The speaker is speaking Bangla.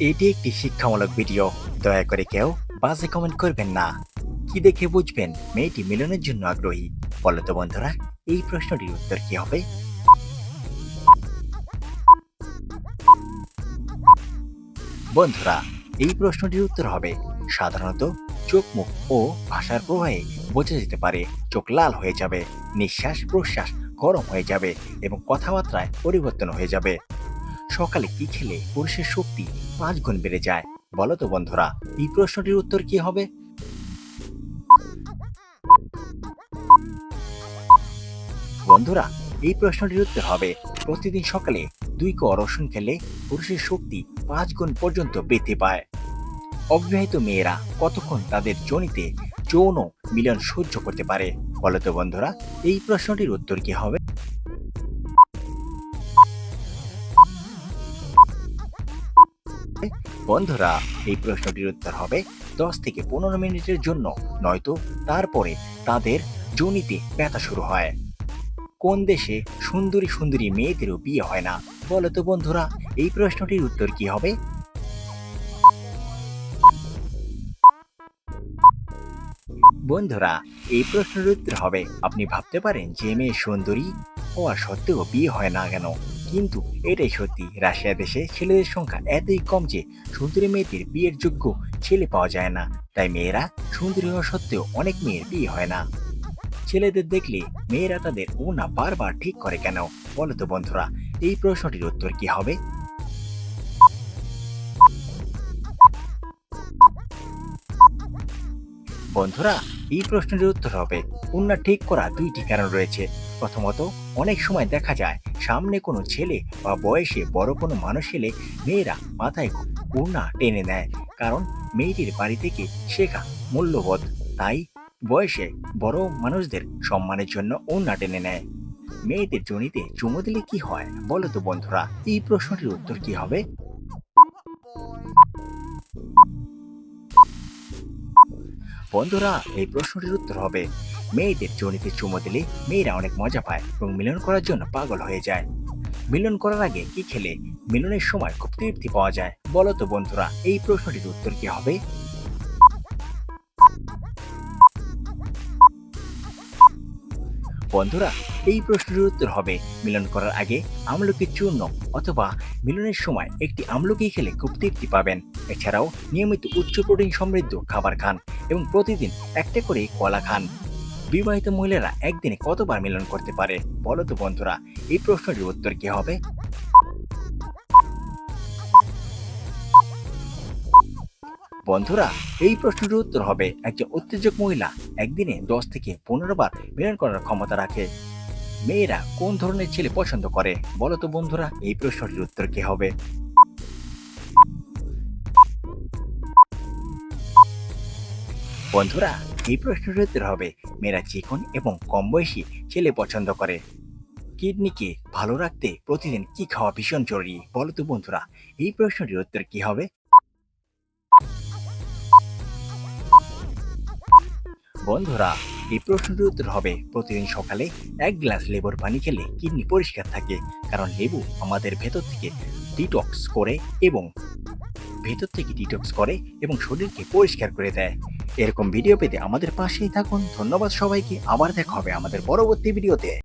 এটি একটি শিক্ষামূলক ভিডিও। দয়া করে কেউ বাজে কমেন্ট করবেন না। কি দেখে বুঝবেন? মেয়েটি মিলনের জন্য আগ্রহী। বলো তো বন্ধুরা, এই প্রশ্নটির উত্তর কি হবে? বন্ধুরা, এই প্রশ্নটির উত্তর হবে, সাধারণত চোখ, মুখ ও ভাষার প্রবাহে বোঝা যেতে পারে, চোখ লাল হয়ে যাবে, নিঃশ্বাস প্রশ্বাস গরম হয়ে যাবে এবং কথাবার্তায় পরিবর্তন হয়ে যাবে। সকালে কি খেলে পুরুষের শক্তি পাঁচ গুণ বেড়ে যায়? বলো তো বন্ধুরা, এই প্রশ্নটির উত্তর কি হবে? বন্ধুরা, এই প্রশ্নটির উত্তর হবে, প্রতিদিন সকালে দুই ক রসুন খেলে পুরুষের শক্তি পাঁচ গুণ পর্যন্ত বৃদ্ধি পায়। অবিবাহিত মেয়েরা কতক্ষণ তাদের জনিতে যৌন মিলন সহ্য করতে পারে? বলো তো বন্ধুরা, এই প্রশ্নটির উত্তর কি হবে? বন্ধুরা, এই প্রশ্নটির উত্তর হবে দশ থেকে পনেরো মিনিটের জন্য, নয়তো তারপরে তাদের জনিতে ব্যথা শুরু হয়। কোন দেশে সুন্দরী সুন্দরী মেয়েদেরও বিয়ে হয় না? বলো তো বন্ধুরা, এই প্রশ্নটির উত্তর কি হবে? বন্ধুরা, এই প্রশ্নের উত্তর হবে, আপনি ভাবতে পারেন যে মেয়ে সুন্দরী হওয়া সত্ত্বেও বিয়ে হয় না কেন? কিন্তু এটাই সত্যি রাশিয়া দেশে ছেলেদের সংখ্যা এতই কম যে সুন্দরী মেয়েদের বিয়ের যোগ্য ছেলে পাওয়া যায় না। তাই মেয়েরা সুন্দরী হওয়া সত্ত্বেও অনেক মেয়ের বিয়ে হয় না। ছেলেদের দেখলে মেয়েরা তাদের ওনা বারবার ঠিক করে কেন? বলো তো বন্ধুরা, এই প্রশ্নটির উত্তর কি হবে? বন্ধুরা, এই প্রশ্নের উত্তর হবে উন্না ঠিক করা দুইটি কারণ রয়েছে। প্রথমত অনেক সময় দেখা যায় সামনে কোনো ছেলে বা বয়সে বড় কোনো মানুষ এলে মেয়েরা মাথায় উন্না টেনে নেয়। কারণ মেয়েটির বাড়ি থেকে শেখা মূল্যবোধ। তাই বয়সে বড় মানুষদের সম্মানের জন্য উন্না টেনে নেয়। মেয়েদের জনিতে চুমু দিলে কি হয় বলো তো বন্ধুরা? এই প্রশ্নটির উত্তর কি হবে? বন্ধুরা, এই প্রশ্নটির উত্তর হবে মেয়েদের জনিতে চুমু দিলে মেয়েরা অনেক মজা পায় এবং মিলন করার জন্য পাগল হয়ে যায়। মিলন করার আগে কি খেলে মিলনের সময় খুব তৃপ্তি পাওয়া যায়? বলো তো বন্ধুরা, এই প্রশ্নটির উত্তর কি হবে? বন্ধুরা, এই প্রশ্নের উত্তর হবে, মিলন করার আগে আমলকি চূর্ণ অথবা মিলনের সময় একটি আমলকি খেলে খুব তৃপ্তি পাবেন। এছাড়াও নিয়মিত উচ্চ প্রোটিন সমৃদ্ধ খাবার খান এবং প্রতিদিন একটা করে কলা খান। বিবাহিত মহিলারা একদিনে কতবার মিলন করতে পারে? বলো তো বন্ধুরা, এই প্রশ্নটির উত্তর কি হবে? বন্ধুরা, এই প্রশ্নটির উত্তর হবে, একজন উত্তেজক মহিলা একদিনে দশ থেকে পনেরো বার মিলন করার ক্ষমতা রাখে। মেয়েরা কোন ধরনের ছেলে পছন্দ করে? বলো তো বন্ধুরা, এই প্রশ্নটির উত্তর কি হবে? বন্ধুরা এই প্রশ্নটির উত্তর হবে, মেয়েরা চিকন এবং কম বয়সী ছেলে পছন্দ করে। কিডনিকে ভালো রাখতে প্রতিদিন কি খাওয়া ভীষণ জরুরি? বলো তো বন্ধুরা, এই প্রশ্নটির উত্তর কি হবে? বন্ধুরা, এই প্রশ্নটির উত্তর হবে, প্রতিদিন সকালে এক গ্লাস লেবুর পানি খেলে কিডনি পরিষ্কার থাকে। কারণ লেবু আমাদের ভেতর থেকে ডিটক্স করে এবং ভেতর থেকে ডিটক্স করে এবং শরীরকে পরিষ্কার করে দেয়। এরকম ভিডিও পেতে আমাদের পাশেই থাকুন। ধন্যবাদ সবাইকে। আবার দেখা হবে আমাদের পরবর্তী ভিডিওতে